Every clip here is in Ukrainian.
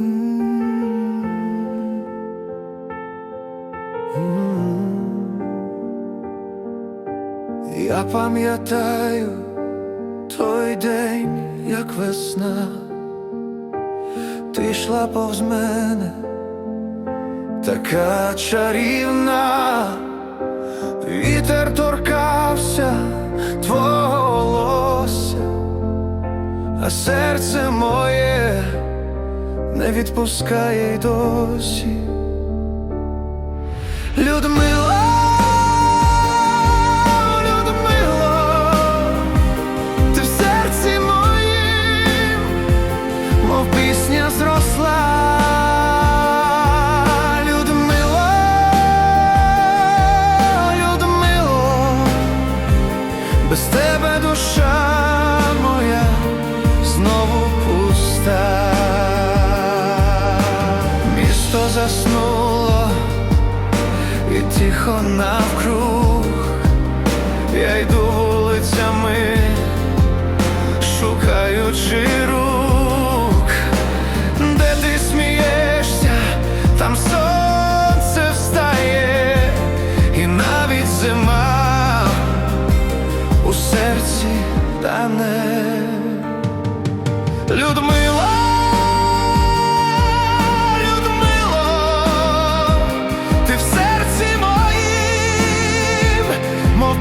Я пам'ятаю той день, як весна, ти йшла повз мене, така чарівна, вітер торкався твого волосся, а серце моє не відпускає й досі. Людмила, заснуло і тихо навкруг, я йду вулицями, шукаючи рук, де ти смієшся, там сонце встає, і навіть зима у серці тане. Людмила,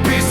peace.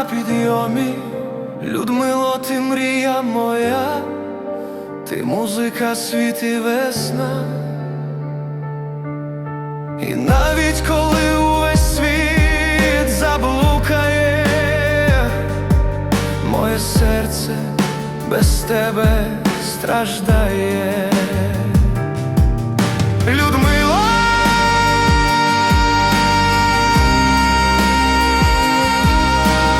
На підйомі. Людмило, ти мрія моя, ти музика, світ і весна. І навіть коли увесь світ заблукає, моє серце без тебе страждає.